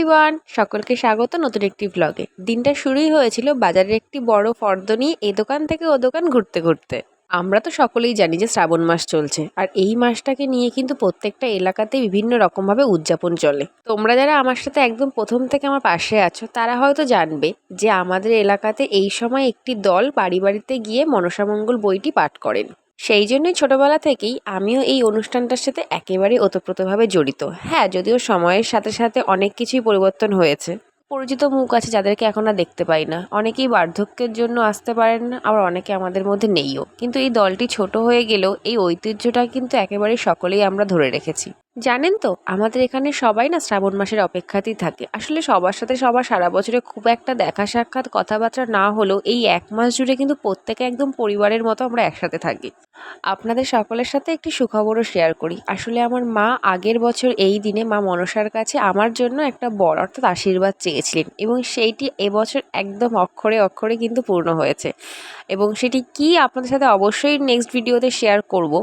Everyone সকলকে স্বাগত নতুন একটি ব্লগে দিনটা শুরুই হয়েছিল বাজারের একটি বড় ফর্দ নিয়ে এ দোকান থেকে ও দোকান ঘুরতে ঘুরতে। আমরা তো সকলেই জানি যে শ্রাবণ মাস চলছে, আর এই মাসটাকে নিয়ে কিন্তু প্রত্যেকটা এলাকাতে বিভিন্ন রকমভাবে উদযাপন চলে। তোমরা যারা আমার সাথে একদম প্রথম থেকে আমার পাশে আছো, তারা হয়তো জানবে যে আমাদের এলাকাতে এই সময় একটি দল বাড়ি বাড়িতে গিয়ে মনসামঙ্গল বইটি পাঠ করেন। সেই জন্যই ছোটবেলা থেকেই আমিও এই অনুষ্ঠানটার সাথে একেবারে ওতপ্রোতভাবে জড়িত। হ্যাঁ যদিও সময়ের সাথে সাথে অনেক কিছুই পরিবর্তন হয়েছে। পরিচিত মুখ আছে যাদেরকে এখন আর দেখতে পাই না। অনেকেই বার্ধক্যের জন্য আসতে পারেন না, আবার অনেকে আমাদের মধ্যে নেইও। কিন্তু এই দলটি ছোট হয়ে গেলেও এই ঐতিহ্যটা কিন্তু একেবারে সকলেই আমরা ধরে রেখেছি। জানেন তো, আমাদের এখানে সবাই না শ্রাবণ মাসের অপেক্ষাতেই থাকে। আসলে সবার সাথে সবার সারা বছরে খুব একটা দেখা সাক্ষাৎ কথাবার্তা না হলেও এই এক মাস জুড়ে কিন্তু প্রত্যেকে একদম পরিবারের মতো আমরা একসাথে থাকি। আপনাদের সকলের সাথে একটি সুখবরও শেয়ার করি। আসলে আমার মা আগের বছর এই দিনে মা মনসার কাছে আমার জন্য একটা বড় অর্থাৎ আশীর্বাদ চেয়েছিলেন এবং সেইটি এবছর একদম অক্ষরে অক্ষরে কিন্তু পূর্ণ হয়েছে। এবং সেটি কি আপনাদের সাথে অবশ্যই নেক্সট ভিডিওতে শেয়ার করব।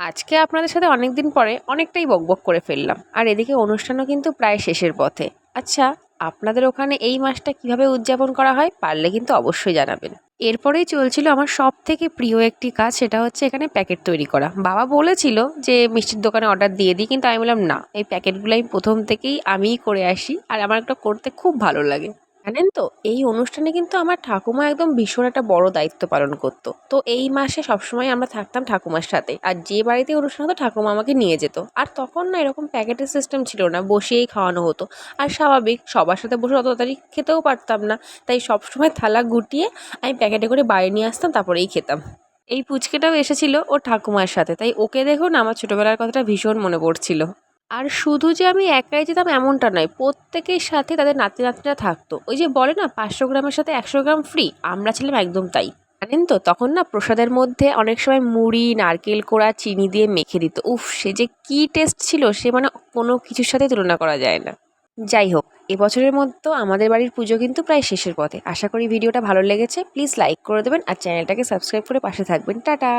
আজকে আপনাদের সাথে অনেক দিন পরে অনেকটাই বকবক করে ফেললাম। আর এদিকে অনুষ্ঠানও কিন্তু প্রায় শেষের পথে। আচ্ছা আপনাদের ওখানে এই মাসটা কীভাবে উদযাপন করা হয় পারলে কিন্তু অবশ্যই জানাবেন। এরপরেই চলছিল আমার সব থেকে প্রিয় একটি কাজ, সেটা হচ্ছে এখানে প্যাকেট তৈরি করা। বাবা বলেছিল যে, মিষ্টির দোকানে অর্ডার দিয়ে দিই। কিন্তু আমি বললাম, না, এই প্যাকেটগুলো আমি প্রথম থেকেই আমিই করে আসি, আর আমার একটা করতে খুব ভালো লাগে। জানেন তো, এই অনুষ্ঠানে কিন্তু আমার ঠাকুমা একদম ভীষণ একটা বড় দায়িত্ব পালন করতো। তো এই মাসে সবসময় আমরা থাকতাম ঠাকুমার সাথে। আর যে বাড়িতে অনুষ্ঠান হতো, ঠাকুমা আমাকে নিয়ে যেত। আর তখন না, এরকম প্যাকেটের সিস্টেম ছিল না বসিয়েই খাওয়ানো হতো। আর স্বাভাবিক, সবার সাথে বসে অত তাড়াতাড়ি খেতেও পারতাম না। তাই সবসময় থালা গুটিয়ে আমি প্যাকেটে করে বাইরে নিয়ে আসতাম, তারপরেই খেতাম। এই পুচকেটাও এসেছিল ও ঠাকুমার সাথে। তাই ওকে দেখুন, আমার ছোটোবেলার কথাটা ভীষণ মনে পড়ছিল। আর শুধু যে আমি একাই যেতাম এমনটা নয়, প্রত্যেকের সাথে তাদের নাতি নাতনিরা থাকতো। ওই যে বলে না, পাঁচশো গ্রামের সাথে একশো গ্রাম ফ্রি আমরা ছিলাম একদম তাই। জানেন তো, তখন না প্রসাদের মধ্যে অনেক সময় মুড়ি, নারকেল কোড়া, চিনি দিয়ে মেখে দিত। উফ, সে যে কী টেস্ট ছিল, সে মানে কোনো কিছুর সাথে তুলনা করা যায় না। যাই হোক এবছরের মতো আমাদের বাড়ির পুজো কিন্তু প্রায় শেষের পথে। আশা করি ভিডিওটা ভালো লেগেছে প্লিজ লাইক করে দেবেন আর চ্যানেলটাকে সাবস্ক্রাইব করে পাশে থাকবেন। টাটা!